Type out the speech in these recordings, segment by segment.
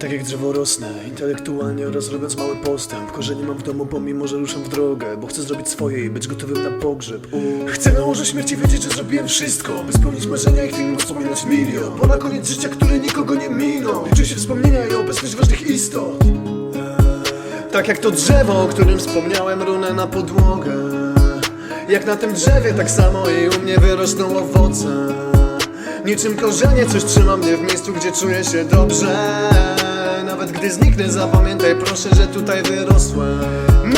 Tak jak drzewo rosnę, intelektualnie oraz robiąc mały postęp. Korzeni mam w domu, pomimo że ruszam w drogę Bo chcę zrobić swoje i być gotowym na pogrzeb. U. Chcę na łoże śmierci wiedzieć, że zrobiłem wszystko By spełnić marzenia i chwilą wspominać milion. Bo na koniec życia, który nikogo nie minął Liczy się wspomnienia i obecność ważnych istot. Tak jak to drzewo, o którym wspomniałem, runę na podłogę. Jak na tym drzewie, tak samo i u mnie wyrosną owoce. Niczym korzenie coś trzyma mnie w miejscu, gdzie czuję się dobrze Nawet gdy zniknę, zapamiętaj proszę, że tutaj wyrosłem.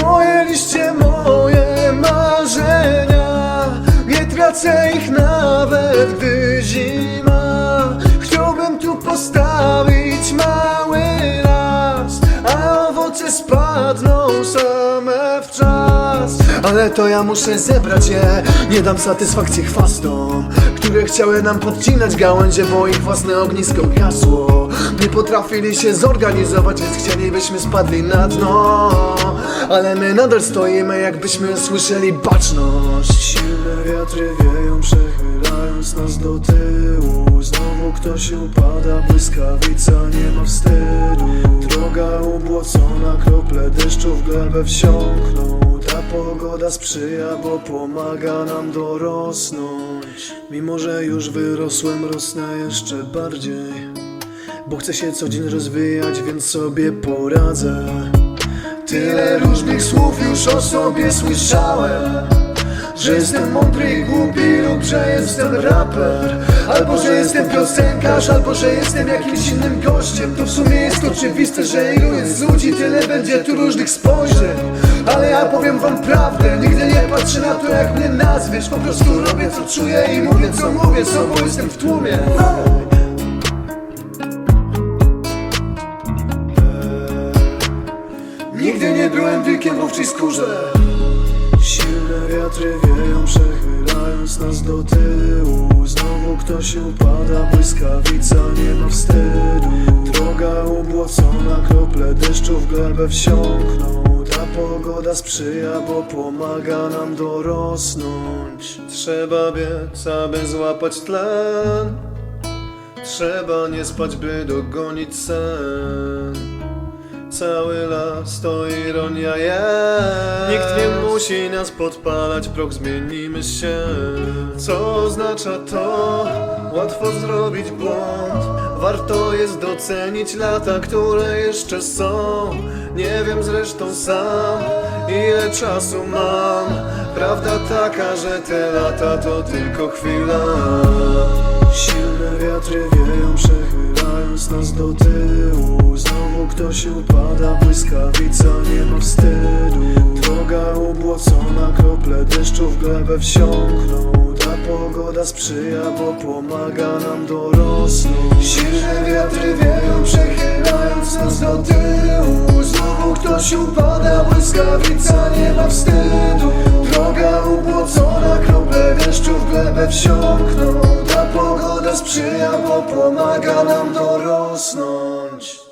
Moje liście, moje marzenia Nie tracę ich nawet, gdy zima. Chciałbym tu postawić mały las A owoce spadną same Ale to ja muszę zebrać je. Nie dam satysfakcji chwastom Które chciały nam podcinać gałęzie Bo ich własne ognisko gasło Nie potrafili się zorganizować Więc chcielibyśmy spadli na dno. Ale my nadal stoimy Jakbyśmy słyszeli baczność. Silne wiatry wieją Przechylając nas do tyłu. Znowu ktoś upada Błyskawica nie ma wstydu. Droga ubłocona Krople deszczu w glebę wsiąkną pogoda sprzyja Bo pomaga nam dorosnąć. Mimo, że już wyrosłem Rosnę jeszcze bardziej. Bo chcę się co dzień rozwijać Więc sobie poradzę. Tyle różnych słów już o sobie słyszałem Że jestem mądry i głupi lub że jestem raper. Albo że jestem piosenkarz, albo że jestem jakimś innym gościem. To w sumie jest oczywiste, że ilu jest ludzi, tyle będzie tu różnych spojrzeń. Ale ja powiem wam prawdę, nigdy nie patrzę na to jak mnie nazwiesz. Po prostu robię co czuję i mówię co mówię, sobą jestem w tłumie. Nigdy nie byłem wilkiem w owczej skórze wiatry wieją, przechylając nas do tyłu. Znowu ktoś upada, błyskawica nie ma wstydu. Droga ubłocona, krople deszczu w glebę wsiąkną. Ta pogoda sprzyja, bo pomaga nam dorosnąć. Trzeba biec, aby złapać tlen. Trzeba nie spać, by dogonić sen. Cały las to ironia jest musi nas podpalać, proch zmienimy się. Co oznacza to? Łatwo zrobić błąd. Warto jest docenić lata, które jeszcze są. Nie wiem zresztą sam, ile czasu mam. Prawda taka, że te lata to tylko chwila. Silne wiatry wieją, przechylając nas do tyłu. Znowu ktoś upada, błyskawica nie ma wstydu deszczu w glebę wsiąkną. Ta pogoda sprzyja, bo pomaga nam dorosnąć Silne wiatry wieją, przechylając nas do tyłu. Znowu ktoś upada, błyskawica nie ma wstydu. Droga ubłocona, krople deszczu w glebę wsiąkną. Ta pogoda sprzyja, bo pomaga nam dorosnąć